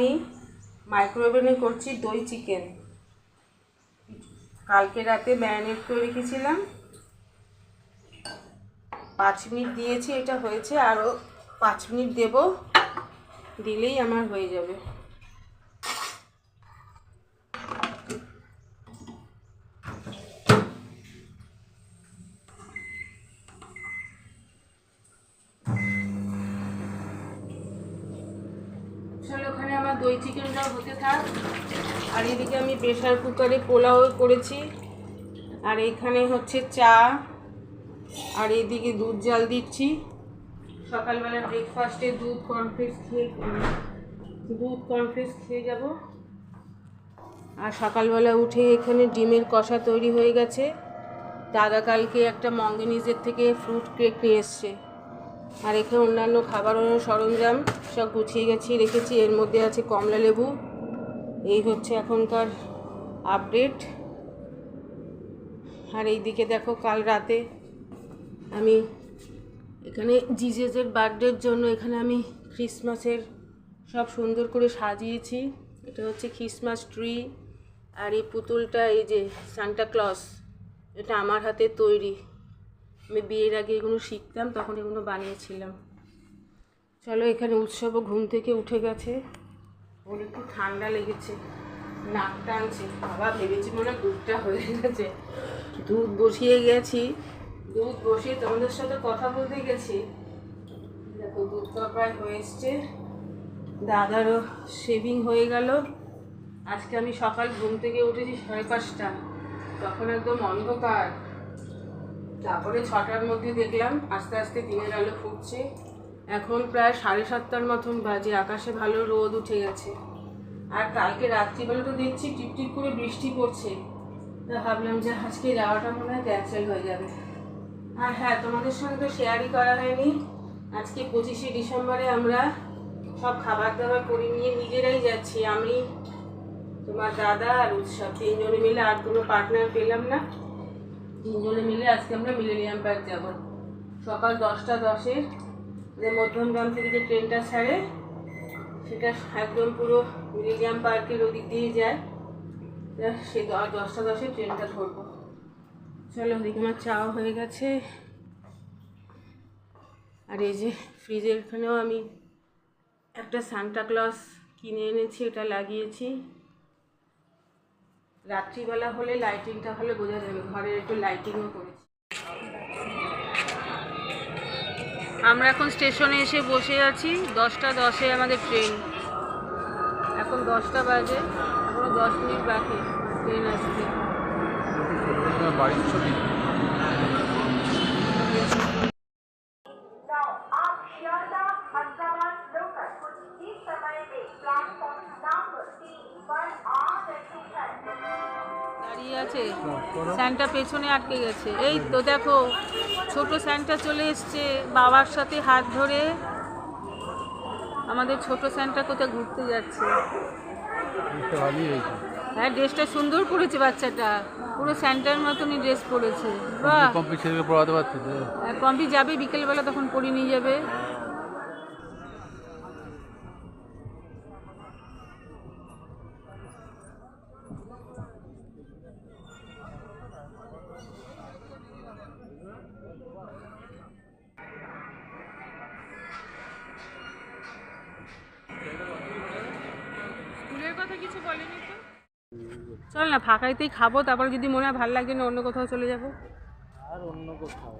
আমি মাইক্রোওভেনে করছি দই চিকেন কালকে রাতে ম্যারিনেট করে রেখেছিলাম। পাঁচ মিনিট দিয়েছি, এটা হয়েছে আরও পাঁচ মিনিট দেব, দিলেই আমার হয়ে যাবে চলো ওখানে আমার দই চিকেনটাও হতে থাক আর এদিকে আমি প্রেশার কুকারে পোলাও করেছি। আর এখানে হচ্ছে চা। আর এদিকে দুধ জাল দিচ্ছি। সকালবেলা ব্রেকফাস্টে দুধ কর্নফ্লেক্স খেয়ে দুধ কর্নফ্লেক্স খেয়ে যাব। আর সকালবেলা উঠে এখানে ডিমের কষা তৈরি হয়ে গেছে। দাদা কালকে একটা মঙ্গনিজের থেকে ফ্রুট কেক নিয়ে এসছে। আর এখানে অন্যান্য খাবারের সরঞ্জাম সব গুছিয়ে গেছি রেখেছি। এর মধ্যে আছে কমলা লেবু। এই হচ্ছে এখনকার আপডেট। আর এই দিকে দেখো কাল রাতে আমি এখানে জিজেসের বার্থডের জন্য এখানে আমি ক্রিসমাসের সব সুন্দর করে সাজিয়েছি। এটা হচ্ছে ক্রিসমাস ট্রি। আর এই পুতুলটা, এই যে সান্টা ক্লস, এটা আমার হাতে তৈরি। আমি বিয়ের আগে এগুলো শিখতাম, তখন এগুলো বানিয়েছিলাম। চলো এখানে উৎসবও ঘুম থেকে উঠে গেছে। ওর একটু ঠান্ডা লেগেছে, নাক টানছে, বাবা ভেবেছি মনে দুধটা হয়ে গেছে। দুধ বসিয়ে গেছি, দুধ বসিয়ে তোমাদের সাথে কথা বলতে গেছি। দেখো দুধটা প্রায় হয়ে এসছে। দাদারও শেভিং হয়ে গেল। আজকে আমি সকাল ঘুম থেকে উঠেছি সাড়ে পাঁচটা। তখন একদম অন্ধকার। তারপরে ছটার মধ্যে দেখলাম আস্তে আস্তে দিনের আলো ফুটছে। এখন প্রায় সাড়ে সাতটার মতন বাজে, আকাশে ভালো রোদ উঠে গেছে। আর কালকে রাত্রিবেলা তো দেখছি টিপটিপ করে বৃষ্টি পড়ছে। তা ভাবলাম যে আজকে যাওয়াটা মনে হয় ক্যান্সেল হয়ে যাবে। আর হ্যাঁ তোমাদের সঙ্গে তো শেয়ারই করা হয়নি। আজকে পঁচিশে ডিসেম্বরে আমরা সব খাবার দাবার করে নিয়ে নিজেরাই যাচ্ছি। আমি, তোমার দাদা আর উৎসব, তিনজনে মিলে আর কোনো পার্টনার পেলাম না। তিনজনে মিলে আজকে আমরা মিলেনিয়াম পার্ক যাব। সকাল দশটা দশের যে মধ্যমগ্রাম থেকে যে ট্রেনটা ছাড়ে, সেটা একদম পুরো মিলেনিয়াম পার্কের ওদিক দিয়ে যায়। সে দশটা দশে ট্রেনটা ধরবো। চলো, ওদিকে আমার চাও হয়ে গেছে। আর এই যে ফ্রিজের এখানেও আমি একটা সান্টা ক্লস কিনে এনেছি এটা লাগিয়েছি। রাত্রিবেলা হলে লাইটিংটা হলে বোঝা যাবে, ঘরের একটু লাইটিংও করেছি। আমরা এখন স্টেশনে এসে বসে আছি। দশটা দশে আমাদের ট্রেন। এখন দশটা বাজে। এখনও দশ মিনিট বাকি ট্রেন আসছে বাড়ির ছবি। পেছনে আটকে গেছে। এই তো দেখো ছোট স্যান্টা চলে এসছে বাবার সাথে হাত ধরে। আমাদের ছোট স্যান্টা কোথায় ঘুরতে যাচ্ছে? হ্যাঁ ড্রেসটা সুন্দর করেছে বাচ্চাটা। পুরো স্যান্টার মতনই ড্রেস পরেছে। বাহ! কম্পি ছেলেকে পড়াতে পারছে কম্পি যাবে বিকেলবেলা তখন পরিয়ে নিয়ে যাবে। স্কুলের কিছু বলেনি তো। চল না ফাঁকাইতেই খাব তারপর যদি মনে হয় ভালো লাগছে না অন্য কোথাও চলে যাব। আর অন্য কোথাও।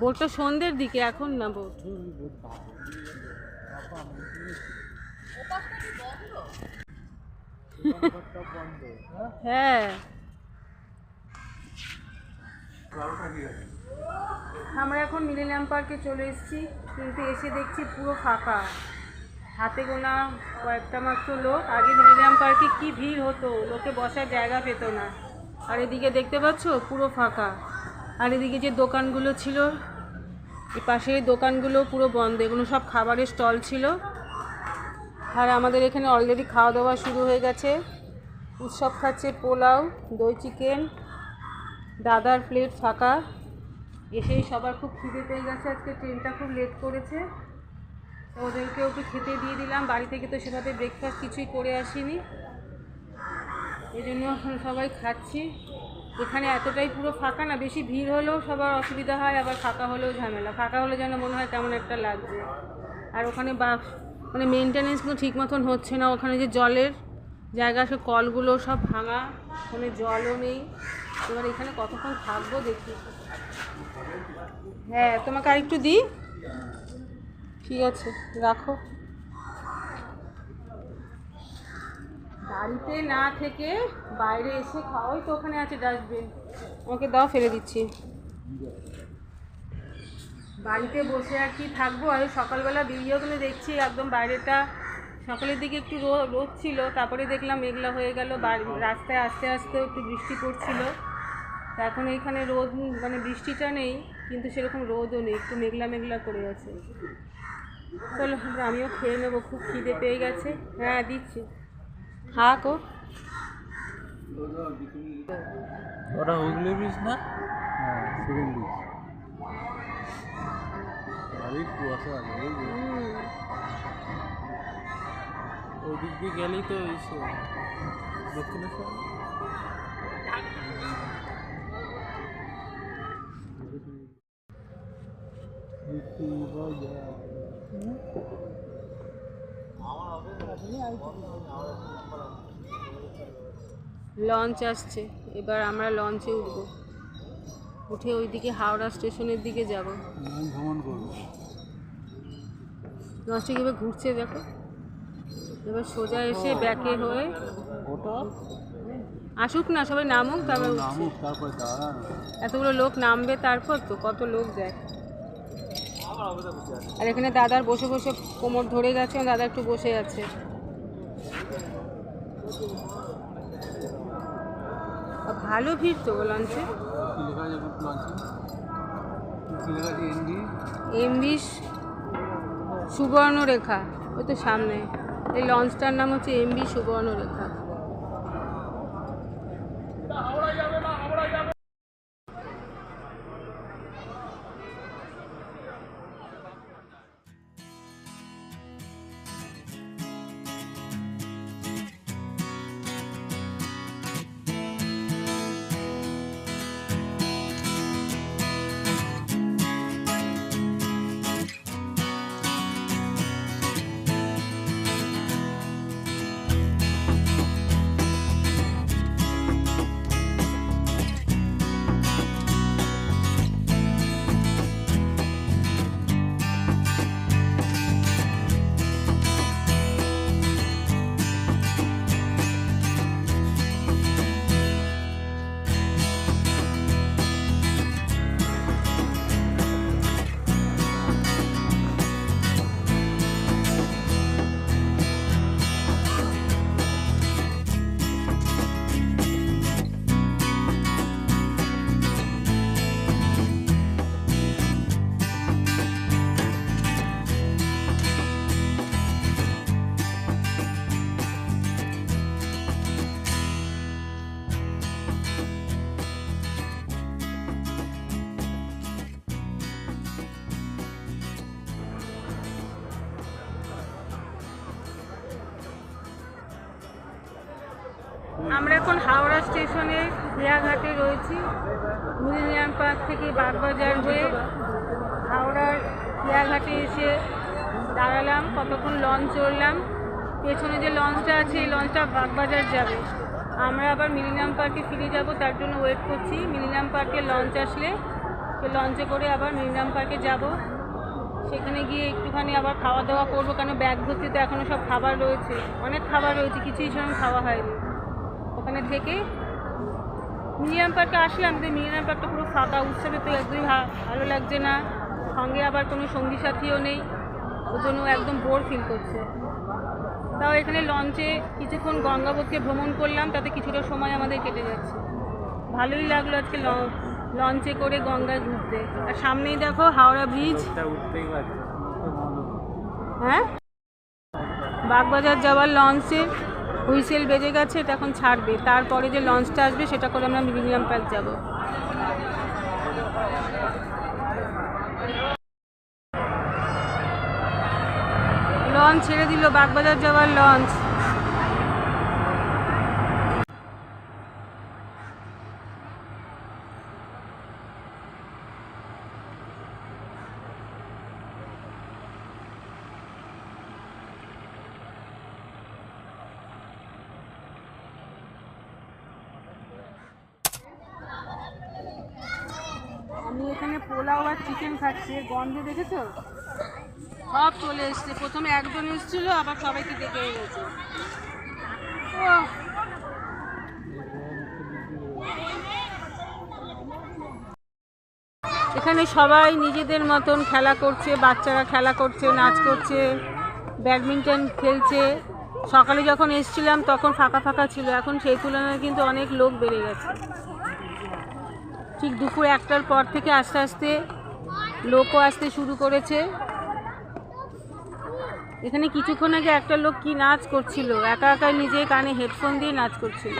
বোটটা সন্ধ্যের দিকে এখন না বোট? হ্যাঁ। আমরা এখন মিলেনিয়াম পার্কে চলে এসেছি, কিন্তু এসে দেখছি পুরো ফাঁকা। হাতে গোনা কয়েকটা মাত্র লোক, আগে মিলেনিয়াম পার্কে কি ভিড় হতো? লোকে বসার জায়গা পেত না। আর এদিকে দেখতে পাচ্ছ? পুরো ফাঁকা। আর এদিকে যে দোকানগুলো ছিল এই পাশের দোকানগুলো পুরো বন্ধ। এগুলো সব খাবারের স্টল ছিল। আর আমাদের এখানে অলরেডি খাওয়া দাওয়া শুরু হয়ে গেছে। উৎসব খাচ্ছে পোলাও, দই চিকেন দাদার প্লেট ফাঁকা। এসেই সবার খুব খিদে পেয়ে গেছে আজকে ট্রেনটা খুব লেট করেছে। তো ওদেরকেও একটু খেতে দিয়ে দিলাম, বাড়ি থেকে তো সেভাবে ব্রেকফাস্ট কিছুই করে আসিনি। এই জন্য সবাই খাচ্ছি। এখানে এতটাই পুরো ফাঁকা না, বেশি ভিড় হলেও সবার অসুবিধা হয়, আবার ফাঁকা হলেও ঝামেলা। ফাঁকা হলে যেন মনে হয় কেমন একটা লাগছে। আর ওখানে বা মানে মেনটেনেন্সগুলো ঠিক মতন হচ্ছে না, ওখানে যে জলের জায়গা সে কলগুলো সব ভাঙা, ওখানে জলও নেই। এবার এখানে কতক্ষণ থাকব দেখি। হ্যাঁ তোমাকে আরেকটু দিই? ঠিক আছে, রাখো। বাড়িতে না থেকে বাইরে এসে খাওয়াই তো ওখানে আছে ডাস্টবিন আমাকে দাও, ফেলে দিচ্ছি। বাড়িতে বসে আর কি থাকব? আর সকালবেলা বেরিয়ে ওখানে দেখছি একদম বাইরেটা। সকালের দিকে একটু রো রোদ ছিল তারপরে দেখলাম মেঘলা হয়ে গেল রাস্তায় আস্তে আস্তে একটু বৃষ্টি পড়ছিল। তা এখন এইখানে রোদ মানে বৃষ্টিটা নেই কিন্তু সেরকম রোদও নেই একটু মেঘলা মেঘলা করে আছে। চলো আমিও খেয়ে নেব খুব খিদে পেয়ে গেছে। হ্যাঁ দিচ্ছি। থাক ও ওটা হুগলি ব্রিজ না? হ্যাঁ সেকেন্ড ব্রিজ ভালোই কুয়াশা আছে ওই দিয়ে গেলেই তো এসে দক্ষিণেশ্বর। লঞ্চ আসছে, এবার আমরা লঞ্চে উঠবো। উঠে ওইদিকে হাওড়া স্টেশনের দিকে যাব। ভ্রমণ করব। লঞ্চটা কীভাবে ঘুরছে দেখো? এবার সোজা এসে ব্যাকে হয়ে ওটা? আসুক না সবাই নামুক তারপর এতগুলো লোক নামবে তারপর তো কত লোক যায়। আর এখানে দাদার বসে বসে কোমর ধরে গেছে দাদা একটু বসে আছে। ভালো ভিড় তো লঞ্চে এমভি সুবর্ণরেখা ওই তো সামনে এই লঞ্চটার নাম হচ্ছে এমবি সুবর্ণরেখা এখন হাওড়া স্টেশনে খেয়াঘাটে রয়েছি, মিলেনিয়াম পার্ক থেকে বাগবাজার হয়ে হাওড়ার খেয়াঘাটে এসে দাঁড়ালাম, কতক্ষণ লঞ্চ চড়লাম পেছনে যে লঞ্চটা আছে, এই লঞ্চটা বাগবাজার যাবে। আমরা আবার মিলিনিয়াম পার্কে ফিরে যাব, তার জন্য ওয়েট করছি। মিলিনিয়াম পার্কে লঞ্চ আসলে লঞ্চে করে আবার মিলিনিয়াম পার্কে যাব। সেখানে গিয়ে একটুখানি আবার খাওয়া দাওয়া করব, কেন ব্যাগ ভর্তি তো এখনও সব খাবার রয়েছে। অনেক খাবার রয়েছে, কিছুই সেরকম খাওয়া হয়নি। ওখানে থেকে মিলিনিয়াম পার্কে আসলাম কিন্তু মিলিনিয়াম পার্কটা পুরো ফাঁকা উৎসবে তো একদমই ভালো লাগছে না। সঙ্গে আবার কোনো সঙ্গী সাথীও নেই ওর জন্য একদম বোর ফিল করছে। তাও এখানে লঞ্চে কিছুক্ষণ গঙ্গাবতীকে ভ্রমণ করলাম তাতে কিছুটা সময় আমাদের কেটে যাচ্ছে। ভালোই লাগল আজকে লঞ্চে করে গঙ্গায় ঘুরতে। আর সামনেই দেখো হাওড়া ব্রিজ হ্যাঁ? বাগবাজার যাওয়ার লঞ্চের হুইসেল বেজে গেছে, এটা এখন ছাড়বে। তারপরে যে লঞ্চটা আসবে, সেটা করে আমরা মিলিনিয়াম পার্ক যাব। লঞ্চ ছেড়ে দিল, বাগবাজার যাওয়ার লঞ্চ। আমি এখানে পোলাও আর চিকেন খাচ্ছি। গন্ধ দেখেছ? সব চলে এসছে। প্রথমে একজন এসেছিল আবার সবাইকে ডেকে গেছে ওহ, এখানে সবাই নিজেদের মতন খেলা করছে বাচ্চারা খেলা করছে নাচ করছে ব্যাডমিন্টন খেলছে। সকালে যখন এসছিলাম তখন ফাঁকা ফাঁকা ছিল। এখন সেই তুলনায় কিন্তু অনেক লোক বেড়ে গেছে। ঠিক দুপুর একটার পর থেকে আস্তে আস্তে লোকও আসতে শুরু করেছে। এখানে কিছুক্ষণ আগে একটা লোক কি নাচ করছিল? একা একা নিজে কানে হেডফোন দিয়ে নাচ করছিল।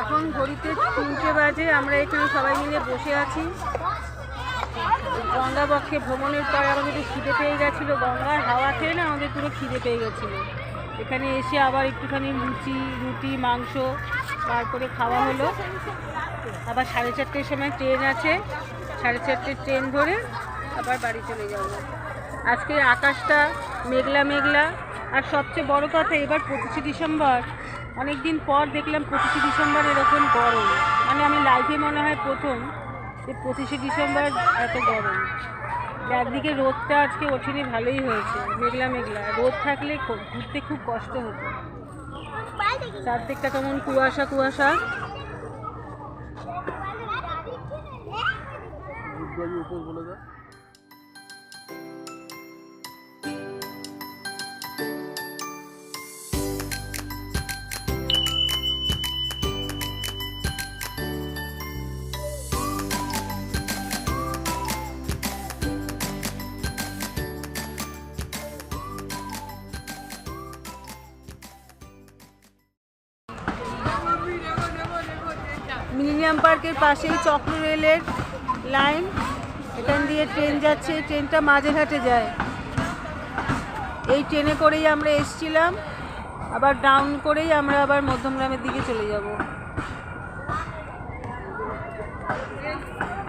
এখন ঘড়িতে তিনটে বাজে, আমরা এখানে সবাই মিলে বসে আছি। গঙ্গা বক্ষে ভ্রমণের পর আমাদের খিদে পেয়ে গেছিল। গঙ্গার হাওয়া খেয়ে না আমাদের পুরো খিদে পেয়ে গেছিল। এখানে এসে আবার একটুখানি লুচি, রুটি, মাংস, তারপরে খাওয়া হলো। আবার সাড়ে চারটের সময় ট্রেন আছে। সাড়ে চারটের ট্রেন ধরে আবার বাড়ি চলে যাব। আজকে আকাশটা মেঘলা মেঘলা। আর সবচেয়ে বড় কথা, এবার পঁচিশে ডিসেম্বর। অনেক দিন পর দেখলাম পঁচিশে ডিসেম্বর এরকম গরম। মানে আমি লাইফে মনে হয় প্রথম। যে পঁচিশে ডিসেম্বর এত গরম। একদিকে রোদটা আজকে ওঠেনি, ভালোই হয়েছে। মেঘলা মেঘলা। রোদ থাকলে ঘুরতে খুব কষ্ট হতো। চারদিকটা কেমন কুয়াশা কুয়াশা। উপর বলে মিলিনিয়াম পার্কের পাশেই চক্র রেলের লাইন। এখান দিয়ে ট্রেন যাচ্ছে, ট্রেনটা মাঝেরহাটে যায়। এই ট্রেনে করেই আমরা এসছিলাম। আবার ডাউন করেই আমরা আবার মধ্যমগ্রামের দিকে চলে যাব।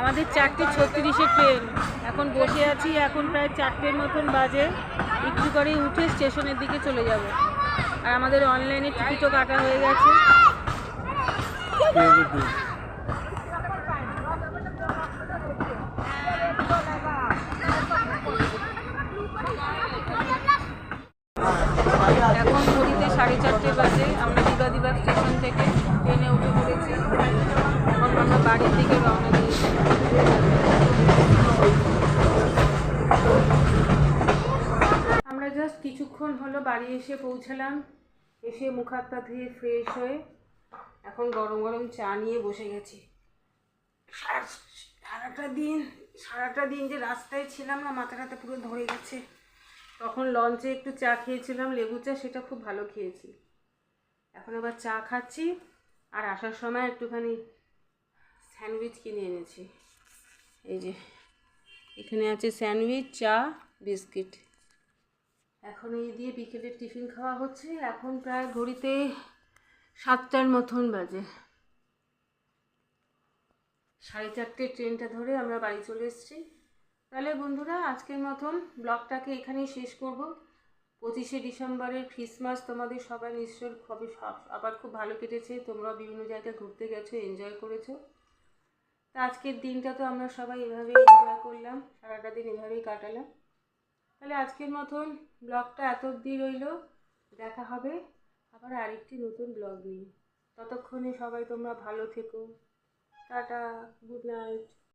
আমাদের চারটে ছত্রিশে ট্রেন। এখন বসে আছি, এখন প্রায় চারটের মতন বাজে। একটু করেই উঠে স্টেশনের দিকে চলে যাব। আর আমাদের অনলাইনে টিকিটও কাটা হয়ে গেছে। এখন ঘড়িতে সাড়ে চারটে বাজে, আমরা দিবাদিবাগ স্টেশন থেকে ট্রেনে উঠে পড়েছি। এখন আমরা বাড়ির দিকে রওনা দিয়েছি। আমরা জাস্ট কিছুক্ষণ হলো বাড়ি এসে পৌঁছালাম। এসে মুখ হাত ধুয়ে ফ্রেশ হয়ে এখন গরম গরম চা নিয়ে বসে গেছি। সারাটা দিন সারাটা দিন যে রাস্তায় ছিলাম না মাথা পুরো ধরে গেছে। তখন লঞ্চে একটু চা খেয়েছিলাম লেবু চা, সেটা খুব ভালো খেয়েছি। এখন আবার চা খাচ্ছি, আর আসার সময় একটুখানি স্যান্ডউইচ কিনে এনেছি। এই যে, এখানে আছে স্যান্ডউইচ, চা, বিস্কিট। এখন এই দিয়ে বিকেলের টিফিন খাওয়া হচ্ছে। এখন প্রায় ঘড়িতে সাতটার মতন বাজে। সাড়ে চারটে ট্রেনটা ধরে আমরা বাড়ি চলে এসেছি। তাহলে বন্ধুরা, আজকের মতন ব্লগটাকে এখানেই শেষ করব। পঁচিশে ডিসেম্বরের ক্রিসমাস তোমাদের সবাই নিশ্চয় খুবই আবার খুব ভালো কেটেছে। তোমরা বিভিন্ন জায়গায় ঘুরতে গেছো এনজয় করেছ। তা আজকের দিনটা তো আমরা সবাই এভাবেই এনজয় করলাম, সারাটা দিন এভাবেই কাটালাম। তাহলে আজকের মতন ব্লগটা এত অবধি রইল। দেখা হবে আবার আরেকটি নতুন ব্লগ নিয়ে। ততক্ষণে সবাই তোমরা ভালো থেকো। Tata, good night.